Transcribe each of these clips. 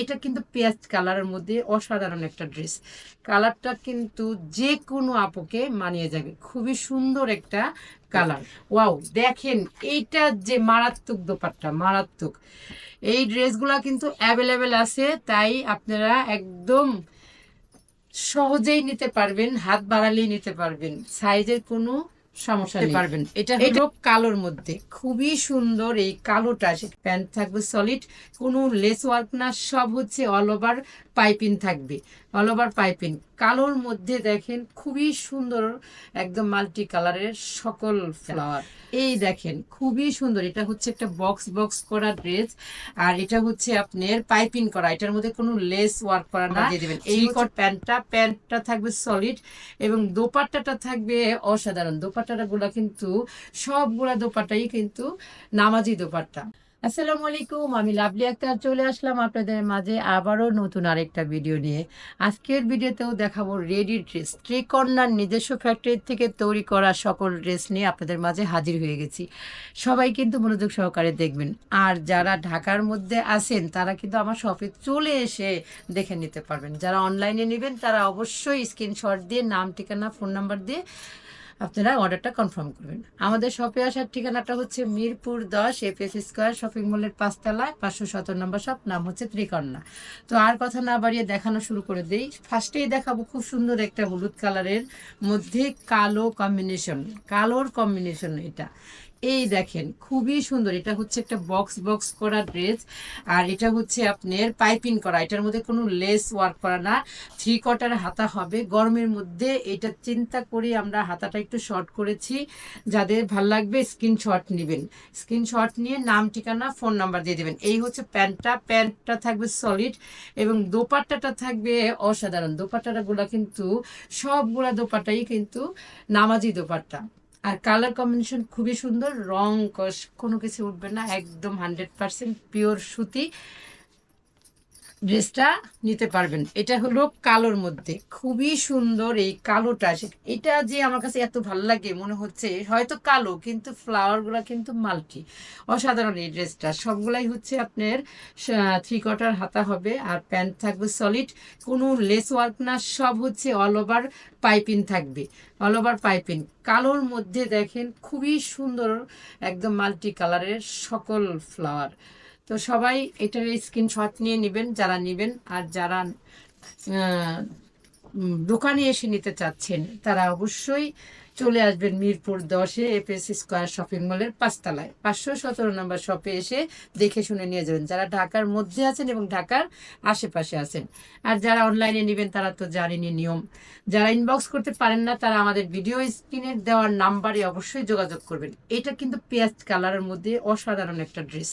এটা কিন্তু পেঁয়াজ কালারের মধ্যে অসাধারণ একটা ড্রেস। কালারটা কিন্তু যে কোনো আপুকে মানিয়ে যাবে। খুবই সুন্দর একটা কালার। ওয়াও, দেখেন এইটা যে মারাত্মক দোপাট্টা, মারাত্মক। এই ড্রেসগুলা কিন্তু অ্যাভেলেবেল আছে, তাই আপনারা একদম সহজেই নিতে পারবেন, হাত বাড়ালেই নিতে পারবেন। সাইজের কোনো সমস্যা পারবেন। এটা হলো কালোর মধ্যে। খুবই সুন্দর এই কালোটা। প্যান্ট থাকবে সলিড কোনো লেস ওয়ার্ক না সব হচ্ছে অল ওভার পাইপিং থাকবে অল ওভার পাইপিং। কালোর মধ্যে দেখেন খুবই সুন্দর একদম মাল্টি কালারের সকল ফ্লাওয়ার। এই দেখেন খুবই সুন্দর এটা হচ্ছে একটা বক্স বক্স করা ড্রেস আর এটা হচ্ছে আপনার পাইপিং করা এটার মধ্যে কোনো লেস ওয়ার্ক করা না। দিয়ে দেবেন। এই কট প্যান্টটা প্যান্টটা থাকবে সলিড এবং দোপাট্টাটা থাকবে অসাধারণ। দোপাট্টাটা গুলা কিন্তু সবগুলা দোপাট্টাই কিন্তু নামাজি দোপাট্টা। আসসালামু আলাইকুম, আমি লাভলি আক্তার চলে আসলাম আপনাদের মাঝে আবারও নতুন আরেকটা ভিডিও নিয়ে। আজকের ভিডিওতেও দেখাবো রেডি ড্রেস ত্রিকর্ণার নিজস্ব ফ্যাক্টরি থেকে তৈরি করা সকল ড্রেস নিয়ে আপনাদের মাঝে হাজির হয়ে গেছি। সবাই কিন্তু মনোযোগ সহকারে দেখবেন। আর যারা ঢাকার মধ্যে আছেন, তারা কিন্তু আমার শপে চলে এসে দেখে নিতে পারবেন। যারা অনলাইনে নেবেন, তারা অবশ্যই স্ক্রিনশট দিয়ে নাম, ঠিকানা ফোন নাম্বার দিয়ে আপনারা অর্ডারটা কনফার্ম করবেন। আমাদের শপে আসার ঠিকানাটা হচ্ছে মিরপুর দশ এফ এফ স্কোয়ার শপিং মলের পাঁচতলা, পাঁচশো সতেরো নম্বর শপ, নাম হচ্ছে ত্রিকর্ণা তো আর কথা না বাড়িয়ে দেখানো শুরু করে দিই। ফার্স্টেই দেখাবো খুব সুন্দর একটা হলুদ কালারের মধ্যে কালো কম্বিনেশন কালোর কম্বিনেশন এটা। এই দেখেন, খুবই সুন্দর। এটা হচ্ছে একটা বক্স বক্স করা ড্রেস আর এটা হচ্ছে আপনার পাইপিং করা। এটার মধ্যে কোনো লেস ওয়ার্ক করা না। থ্রি কোয়ার্টার হাতা হবে। গরমের মধ্যে এটা চিন্তা করে আমরা হাতাটা একটু শর্ট করেছি। যাদের ভালো লাগবে স্ক্রিনশট নেবেন। স্ক্রিনশট নিয়ে নাম, ঠিকানা ফোন নাম্বার দিয়ে দেবেন। এই হচ্ছে প্যান্টটা। প্যান্টটা থাকবে সলিড এবং দোপাট্টাটা থাকবে অসাধারণ। দোপাট্টাটা গুলা কিন্তু সবগুলা দোপাট্টাই কিন্তু নামাজি দোপাট্টা। আর কালার কম্বিনেশন খুবই সুন্দর, রং কষ কোনো কিছু উঠবে না, একদম হান্ড্রেড পার্সেন্ট পিওর সুতি। ড্রেসটা নিতে পারবেন। এটা হলো কালোর মধ্যে। খুবই সুন্দর এই কালোটা। এটা যে আমার কাছে এত ভালো লাগে মনে হচ্ছে, হয়তো কালো, কিন্তু ফ্লাওয়ারগুলো কিন্তু মাল্টি। অসাধারণ এই ড্রেসটা সবগুলাই হচ্ছে আপনার থ্রি কোয়ার্টার হাতা হবে আর প্যান্ট থাকবে সলিড কোনো লেস ওয়ার্ক না, সব হচ্ছে অল ওভার পাইপিং থাকবে। অল ওভার পাইপিং কালোর মধ্যে দেখেন, খুবই সুন্দর, একদম মাল্টি কালারের সকল ফ্লাওয়ার তো সবাই এটার স্ক্রিনশট নিয়ে নেবেন যারা নেবেন আর যারা দোকানে এসে নিতে চাচ্ছেন, তারা অবশ্যই চলে আসবেন মিরপুর দশে এফএস স্কোয়ার শপিং মলের পাঁচতলায়। পাঁচশো সতেরো নম্বর শপে এসে দেখে শুনে নিয়ে যাবেন। যারা ঢাকার মধ্যে আছেন এবং ঢাকার আশেপাশে আছেন। আর যারা অনলাইনে নেবেন, তারা তো জানেনই নিয়ম। যারা ইনবক্স করতে পারেন না, তারা আমাদের ভিডিও স্ক্রিনে দেওয়ার নাম্বারে অবশ্যই যোগাযোগ করবেন। এটা কিন্তু পেঁয়াজ কালারের মধ্যে অসাধারণ একটা ড্রেস।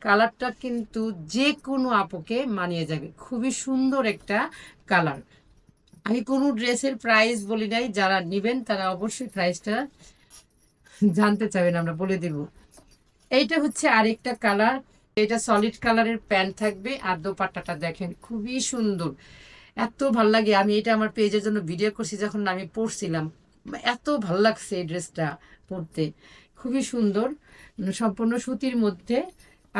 কালারটা কিন্তু যে কোনো আপুকে মানিয়ে যাবে। খুবই সুন্দর একটা কালার। আমি কোনো ড্রেসের প্রাইস বলি নাই, যারা নেবেন তারা অবশ্যই প্রাইসটা জানতে চাবেন আমরা বলে দেব। এইটা হচ্ছে আরেকটা কালার এটা সলিড কালারের প্যান্ট থাকবে, আর দোপাট্টাটা দেখেন, খুবই সুন্দর। এত ভালো লাগে, আমি এটা আমার পেজের জন্য ভিডিও করছি যখন আমি পরছিলাম এত ভালো লাগছে এই ড্রেসটা পরতে। খুবই সুন্দর সম্পূর্ণ সুতির মধ্যে।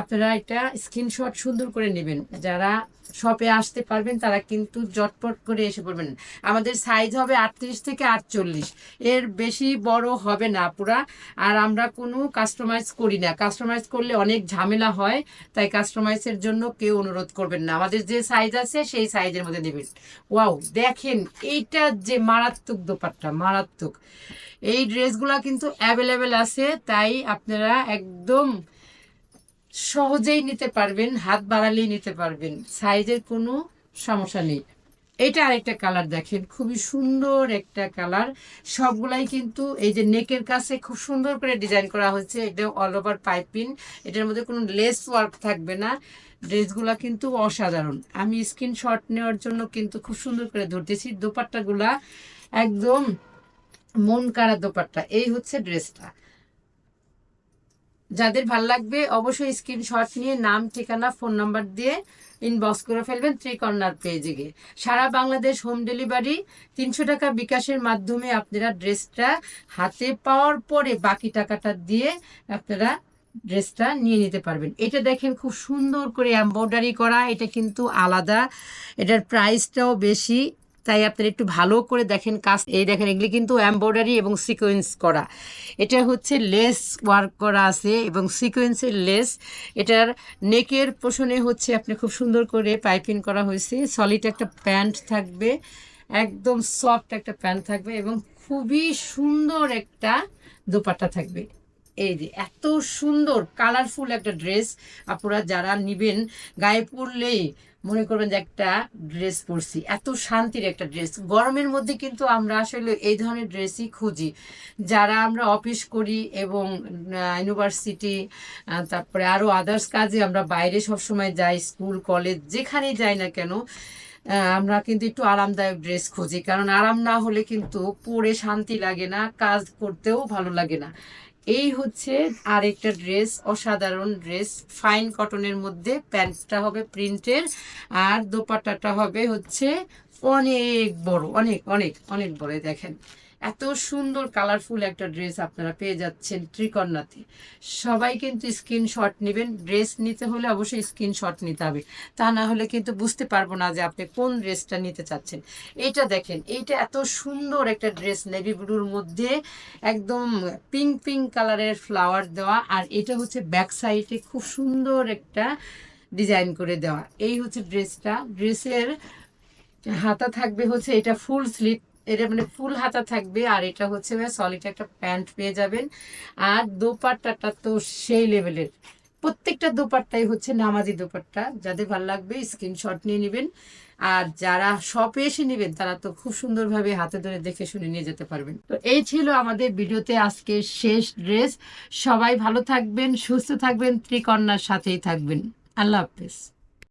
আপনারা এটা স্ক্রিনশট সুন্দর করে নেবেন। যারা শপে আসতে পারবেন, তারা কিন্তু জটপট করে এসে পড়বেন। আমাদের সাইজ হবে আটত্রিশ থেকে আটচল্লিশ। এর বেশি বড় হবে না পুরা আর আমরা কোনো কাস্টমাইজ করি না। কাস্টমাইজ করলে অনেক ঝামেলা হয়, তাই কাস্টমাইজের জন্য কেউ অনুরোধ করবেন না। আমাদের যে সাইজ আছে, সেই সাইজের মধ্যে নেবেন। ওয়াও দেখেন, এইটা যে মারাত্মক দোপাট্টা, মারাত্মক। এই ড্রেসগুলো কিন্তু অ্যাভেলেবেল আছে, তাই আপনারা একদম সহজেই নিতে পারবেন, হাত বাড়ালেই নিতে পারবেন, সাইজের কোনো সমস্যা নেই। এটা আরেকটা কালার দেখেন, খুবই সুন্দর একটা কালার। সবগুলাই কিন্তু এই যে নেকের কাছে খুব সুন্দর করে ডিজাইন করা হয়েছে, এটা অল ওভার পাইপিং এটার মধ্যে কোনো লেস ওয়ার্ক থাকবে না, ড্রেসগুলা কিন্তু অসাধারণ। আমি স্ক্রিনশট নেওয়ার জন্য কিন্তু খুব সুন্দর করে ধরতেছি, দোপাট্টাগুলা একদম মন কাড়া দোপাট্টা, এই হচ্ছে ড্রেসটা। যাদের ভালো লাগবে অবশ্যই স্ক্রিনশট নিয়ে নাম, ঠিকানা ফোন নাম্বার দিয়ে ইনবক্স করে ফেলবেন ত্রিকর্ণার পেজে গিয়ে। সারা বাংলাদেশ হোম ডেলিভারি তিনশো টাকা বিকাশের মাধ্যমে আপনারা ড্রেসটা হাতে পাওয়ার পরে বাকি টাকাটা দিয়ে আপনারা ড্রেসটা নিয়ে নিতে পারবেন। এটা দেখেন খুব সুন্দর করে এমব্রয়ডারি করা, এটা কিন্তু আলাদা। এটার প্রাইসটাও বেশি। তাই আপনারা একটু ভালো করে দেখেন কাজ। এই দেখেন, এগুলি কিন্তু এমব্রয়ডারি এবং সিকোয়েন্স করা। এটা হচ্ছে লেস ওয়ার্ক করা আছে এবং সিকোয়েন্সের লেস এটার নেকের পোষণে হচ্ছে আপনি খুব সুন্দর করে পাইপিং করা হয়েছে। সলিড একটা প্যান্ট থাকবে, একদম সফট একটা প্যান্ট থাকবে এবং খুবই সুন্দর একটা দোপাট্টা থাকবে। এই যে এত সুন্দর কালারফুল একটা ড্রেস আপনারা যারা নিবেন, গায়ে পরলেই মনে করবেন যে একটা ড্রেস পরছি। এত শান্তির একটা ড্রেস গরমের মধ্যে কিন্তু আমরা আসলে এই ধরনের ড্রেসই খুঁজি। যারা আমরা অফিস করি এবং ইউনিভার্সিটি তারপরে আরও আদার্স কাজে আমরা বাইরে সবসময় যাই স্কুল কলেজ যেখানেই যাই না কেন আমরা কিন্তু একটু আরামদায়ক ড্রেস খুঁজি। কারণ আরাম না হলে কিন্তু পরে শান্তি লাগে না, কাজ করতেও ভালো লাগে না। এই হচ্ছে আরেকটা ড্রেস, অসাধারণ ড্রেস। ফাইন কটনের মধ্যে প্যান্টটা হবে প্রিন্টের আর দোপাট্টাটা হবে হচ্ছে অনেক বড়, অনেক অনেক অনেক বড় দেখেন। এত সুন্দর কালারফুল একটা ড্রেস আপনারা পেয়ে যাচ্ছেন ত্রিকন্যাতে সবাই কিন্তু স্ক্রিনশট নেবেন। ড্রেস নিতে হলে অবশ্যই স্ক্রিনশট নিতে হবে। তা না হলে কিন্তু বুঝতে পারব না যে আপনি কোন ড্রেসটা নিতে চাচ্ছেন। এটা দেখেন, এইটা এত সুন্দর একটা ড্রেস নেভি ব্লুর মধ্যে একদম পিঙ্ক পিঙ্ক কালারের ফ্লাওয়ার দেওয়া। আর এটা হচ্ছে ব্যাক সাইডে খুব সুন্দর একটা ডিজাইন করে দেওয়া। এই হচ্ছে ড্রেসটা ড্রেসের হাতা থাকবে হচ্ছে এটা ফুল স্লিভ এটা মানে ফুল হাতা থাকবে, আর এটা হচ্ছে সলিড একটা প্যান্ট পেয়ে যাবেন। আর দোপাট্টাটা তো সেই লেভেলের প্রত্যেকটা দোপাট্টাই হচ্ছে নামাজি দোপাট্টা। যাদের ভালো লাগবে স্ক্রিনশট নিয়ে নেবেন। আর যারা শপে এসে নেবেন, তারা তো খুব সুন্দরভাবে হাতে ধরে দেখে শুনে নিয়ে যেতে পারবেন। তো এই ছিল আমাদের ভিডিওতে আজকে শেষ ড্রেস সবাই ভালো থাকবেন, সুস্থ থাকবেন ত্রিকন্যার সাথেই থাকবেন। আল্লাহ হাফেজ।